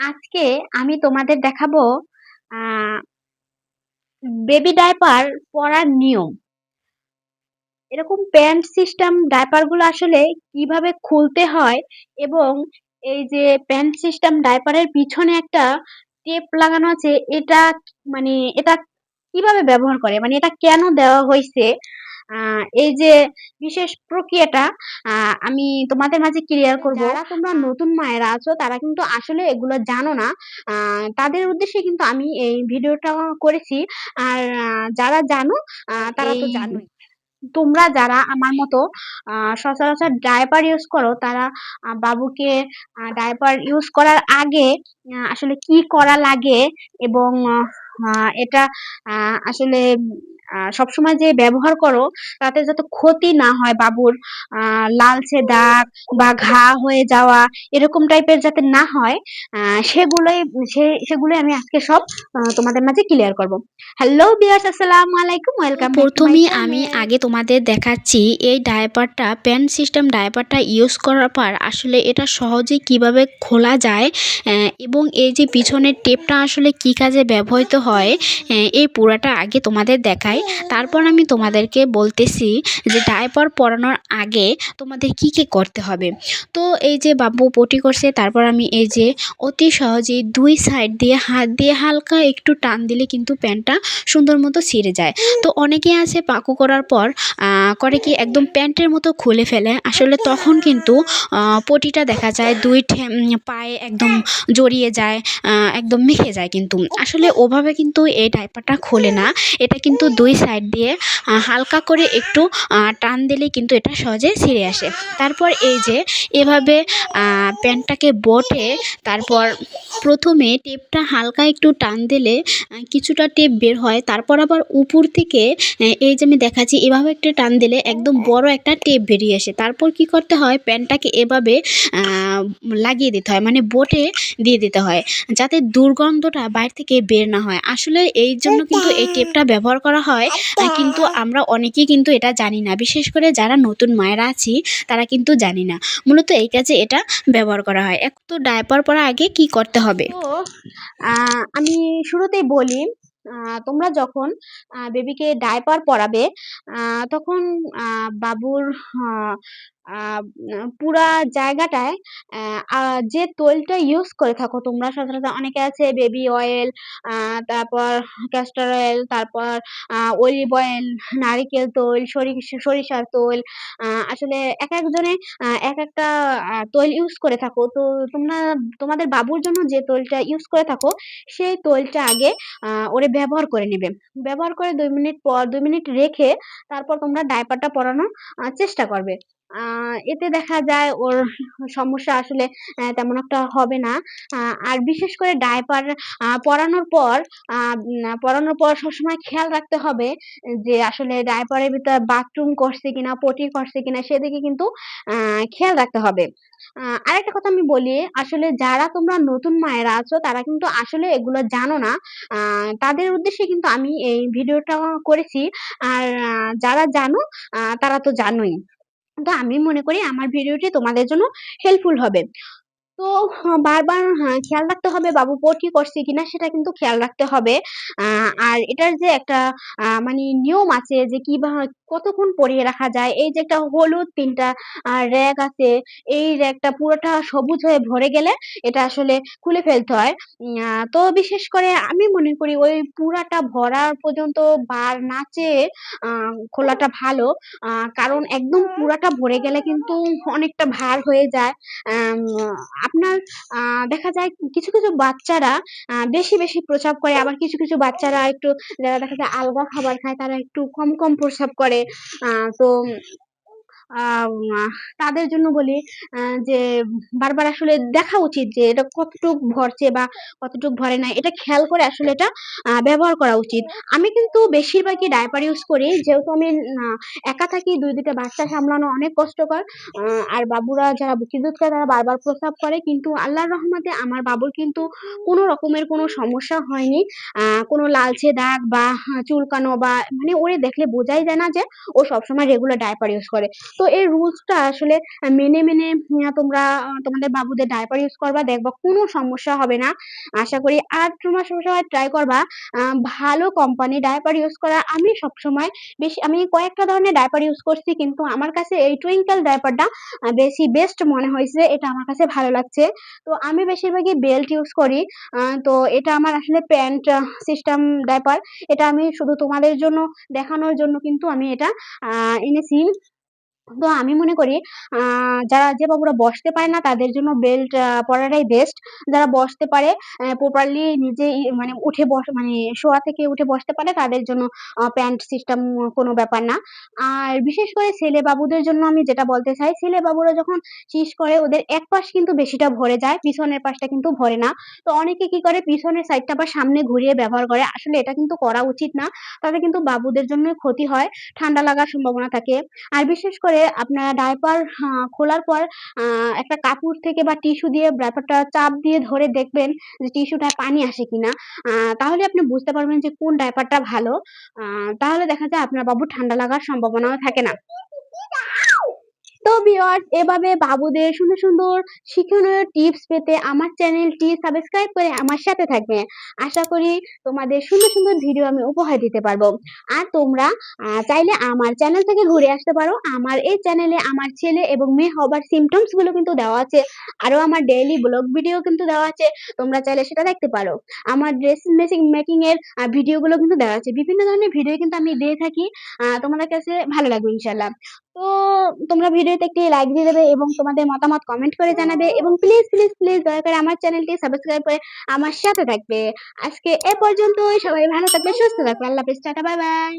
আজকে আমি তোমাদের দেখাবো বেবি ডাইপার পরার নিয়ম। এরকম প্যান্ট সিস্টেম ডায়পারগুলো আসলে কীভাবে খুলতে হয় এবং এই যে প্যান্ট সিস্টেম ডায়পারের পিছনে একটা টেপ লাগানো আছে, এটা মানে এটা কীভাবে ব্যবহার করে? মানে এটা কেন দেওয়া হইছে? এই যে বিশেষ প্রক্রিয়াটা আমি তোমাদের মাঝে ক্লিয়ার করব। যারা তোমরা নতুন মায়েরা আছো তারা কিন্তু আসলে এগুলো জানো না। তাদের উদ্দেশ্যে কিন্তু আমি এই ভিডিওটা করেছি। আর যারা জানো তারা তো জানোই। তোমরা যারা আমার মতো সচরাচর ডায়াপার ইউজ করো তারা বাবুকে ডায়াপার ইউজ করার আগে আসলে কি করা লাগে এবং এটা আসলে সবসময় যে ব্যবহার করো তাতে যাতে ক্ষতি না হয় বাবুর লালচে দাগ বা ঘা হয়ে যাওয়া এরকম টাইপের যাতে না হয় সেগুলোই সে সেগুলোই আমি আজকে সব তোমাদের মাঝে ক্লিয়ার করব। হ্যালো ভিউয়ার্স আসসালামু আলাইকুম ওয়েলকাম প্রথমেই আমি আগে তোমাদের দেখাচ্ছি এই ডায়াপারটা প্যান্ট সিস্টেম ডায়াপারটা ইউজ করার পর আসলে এটা সহজে কীভাবে খোলা যায় এবং এই যে পিছনের টেপটা আসলে কি কাজে ব্যবহৃত হয় এই পুরাটা আগে তোমাদের দেখাই। তারপর আমি তোমাদেরকে বলতেছি যে ডায়াপার পরানোর আগে তোমাদের কি, কি করতে হবে। তো এই যে বাবু পটি করছে তারপর আমি এই যে অতি সহজেই দুই সাইড দিয়ে হাত দিয়ে হালকা একটু টান দিলে কিন্তু প্যান্টটা সুন্দর মতো ছিঁড়ে যায়। তো অনেকে আছে পাকু করার পর করে কি একদম প্যান্টের মতো খুলে ফেলে। আসলে তখন কিন্তু পটিটা দেখা যায় দুই পায়ে একদম জড়িয়ে যায়, একদম মিশে যায় কিন্তু। আসলে ওভাবে কিন্তু এই ডায়াপারটা খোলে না। এটা কিন্তু ২ সাইড দিয়ে হালকা করে একটু টান দিলে কিন্তু এটা সহজে ছিঁড়ে আসে। তারপর এই যে, এভাবে প্যান্টটাকে বটে, তারপর প্রথমে টেপটা হালকা একটু টান দিলে কিছুটা টেপ বের হয়। তারপর আবার উপর থেকে এই যে আমি দেখাচ্ছি, এভাবে একটা টান দিলে একদম বড় একটা টেপ বেরিয়ে আসে। তারপর কি করতে হয় প্যান্টটাকে এভাবে লাগিয়ে দিতে হয়। মানে বটে দিয়ে দিতে হয়। যাতে দুর্গন্ধটা বাইরে থেকে বের না হয়। আসলে এই জন্য কিন্তু এই টেপটা ব্যবহার করা হয়। আ কিন্তু আমরা অনেকেই কিন্তু এটা জানি না। বিশেষ করে যারা নতুন মায়েরা আছি তারা কিন্তু জানি না। মূলত এই কাজে এটা ব্যবহার করা হয়। এক তো ডায়পার পরা আগে কি করতে হবে? আমি শুরুতেই বলি তোমরা যখন বেবিকে ডায়পার পরাবে তখন বাবুর পুরা জায়গাটায় যে তৈলটা ইউজ করে থাকো তোমরা সচরাচর অনেকে আছে বেবি অয়েল তারপর ক্যাস্টর অয়েল, তারপর অলিভ অয়েল, নারিকেল তৈল, সরি সরিষার তৈল আসলে একেকজনে আ একেকটা আ তৈল ইউজ করে থাকো। তো তোমরা তোমাদের বাবুর জন্য যে তৈলটা ইউজ করে থাকো সেই তৈলটা আগে ওরে ব্যবহার করে নেবে ব্যবহার করে দুই মিনিট পর দুই মিনিট রেখে তারপর তোমরা ডায়পারটা পরানোর চেষ্টা করবে। এতে দেখা যায় ওর সমস্যা আসলে তেমন একটা হবে না। আর বিশেষ করে ডায়পার পরানোর পর পরানোর পর সবসময় খেয়াল রাখতে হবে যে আসলে ডায়পারের ভিতর বাথরুম করছে কিনা, পটি করছে কিনা সেদিকে কিন্তু খেয়াল রাখতে হবে। আরেকটা কথা আমি বলি, আসলে যারা তোমরা নতুন মায়েরা আছো তারা কিন্তু আসলে এগুলো জানো না। তাদের উদ্দেশ্যে কিন্তু আমি এই ভিডিওটা করেছি। আর যারা জানো তারা তো জানোই। তো আমি মনে করি আমার ভিডিওটি তোমাদের জন্য হেল্পফুল হবে। তো বারবার হ্যাঁ, খেয়াল রাখতে হবে বাবু পটি করছে কিনা সেটা কিন্তু খেয়াল রাখতে হবে। আর এটার যে একটা মানি নিয়ম আছে যে কিভা কতক্ষণ পরিয়ে রাখা যায়। এই যে একটা হলুদ ৩ টা র‍্যাগ আছে। এই র‍্যাগটা পুরোটা সবুজ হয়ে ভরে গেলে এটা আসলে খুলে ফেলতে হয়। তো বিশেষ করে আমি মনে করি ওই পুরাটা ভরা পর্যন্ত বার না চেয়ে খোলাটা ভালো। কারণ একদম পুরাটা ভরে গেলে কিন্তু অনেকটা ভার হয়ে যায়। আপনার দেখা যায় কিছু, কিছু বাচ্চারা বেশি, বেশি প্রস্রাব করে। আবার কিছু, কিছু বাচ্চারা একটু যারা দেখা যায় আলগা খাবার খায় তারা একটু কম, কম প্রসাব করে। তো তাদের জন্য বলি যে বারবার আসলে দেখা উচিত যে এটা কতটুক ভরছে বা কতটুক ভরে না এটা খেয়াল করে আসলে এটা ব্যবহার করা উচিত। আমি কিন্তু বেশিরভাগই ডায়পার ইউজ করি। যেহেতু আমি একা থাকি ২-২ টা বাচ্চা সামলানো অনেক কষ্টকর। আর বাবুরা যারা দুধ খায়, তারা বারবার প্রস্রাব করে। কিন্তু আল্লাহর রহমতে আমার বাবুর কিন্তু কোনো রকমের কোনো সমস্যা হয়নি। কোন লালচে দাগ বা চুলকানো বা মানে ওরে দেখলে বোঝাই যায় না যে ও সবসময় রেগুলার ডায়পার ইউজ করে। তো এই রুলসটা আসলে মেনে, মেনে তোমরা তোমাদের বাবুদের ডায়াপার ইউজ করবা দেখবা কোনো সমস্যা হবে না। আশা করি আর তোমরা সবসময় ট্রাই করবা ভালো কোম্পানি ডায়াপার ইউজ করা। আমি সবসময় বেশি আমি কয়েকটা ধরনের ডায়াপার ইউজ করছি কিন্তু আমার কাছে এই টুইঙ্কেল ডায়াপারটা বেশি বেস্ট মনে হয়েছে এটা আমার কাছে ভালো লাগছে। তো আমি বেশিরভাগই বেল্ট ইউজ করি। তো এটা আমার আসলে প্যান্ট সিস্টেম ডায়াপার। এটা আমি শুধু তোমাদের জন্য দেখানোর জন্য কিন্তু আমি এটা এনেছি। তো আমি মনে করি যারা যে বাবুরা বসতে পারে না তাদের জন্য বেল্ট পরাটাই বেস্ট। যারা বসতে পারে প্রপারলি নিজেই মানে উঠে বস মানে শোয়া থেকে উঠে বসতে পারে তাদের জন্য প্যান্ট সিস্টেম কোনো ব্যাপার না। আর বিশেষ করে ছেলে বাবুদের জন্য আমি যেটা বলতে চাই, ছেলে বাবুরা যখন শিস করে ওদের এক পাশ কিন্তু বেশিটা ভরে যায়, পিছনের পাশটা কিন্তু ভরে না। তো অনেকে কি করে পিছনের সাইডটা বা সামনে ঘুরিয়ে ব্যবহার করে। আসলে এটা কিন্তু করা উচিত না। তাতে কিন্তু বাবুদের জন্য ক্ষতি হয়। ঠান্ডা লাগার সম্ভাবনা থাকে। আর বিশেষ করে আপনারা ডায়পার খোলার পর একটা কাপড় থেকে বা টিস্যু দিয়ে ব্যাপারটা চাপ দিয়ে ধরে দেখবেন যে টিস্যুটায় পানি আসে কিনা। তাহলে আপনি বুঝতে পারবেন যে কোন ডায়পারটা ভালো। তাহলে দেখা যায় আপনার বাবুর ঠান্ডা লাগার সম্ভাবনাও থাকে না। তো ভিউয়ার্স এভাবে বাবুদের সুন্দর, সুন্দর শিক্ষণীয় টিপস পেতে আমার চ্যানেলটি সাবস্ক্রাইব করে আমার সাথে থাকবেন। আশা করি তোমাদের সুন্দর, সুন্দর ভিডিও আমি উপহার দিতে পারব। আর তোমরা চাইলে আমার চ্যানেল থেকে ঘুরে আসতে পারো। আমার এই চ্যানেলে আমার ছেলে এবং মেয়ে হবার সিম্পটমসগুলো কিন্তু দেওয়া আছে। আরও আমার ডেইলি ব্লগ ভিডিও কিন্তু দেওয়া আছে। তোমরা চাইলে সেটা দেখতে পারো। আমার ড্রেস মেসিং মেকিং এর আ ভিডিও গুলো কিন্তু দেওয়া আছে। বিভিন্ন ধরনের ভিডিও কিন্তু আমি দিয়ে থাকি। তোমাদের কাছে ভালো লাগবে ইনশাআল্লাহ। তো তোমরা ভিডিওতে একটি লাইক দিয়ে দেবে এবং তোমাদের মতামত কমেন্ট করে জানাবে এবং প্লিজ, প্লিজ, প্লিজ দয়া করে আমার চ্যানেলটি সাবস্ক্রাইব করে আমার সাথে থাকবে। আজকে এ পর্যন্তই। সবাই ভালো থাকবে, সুস্থ থাকবে। আল্লাহ হাফেজ। Tata bye, bye.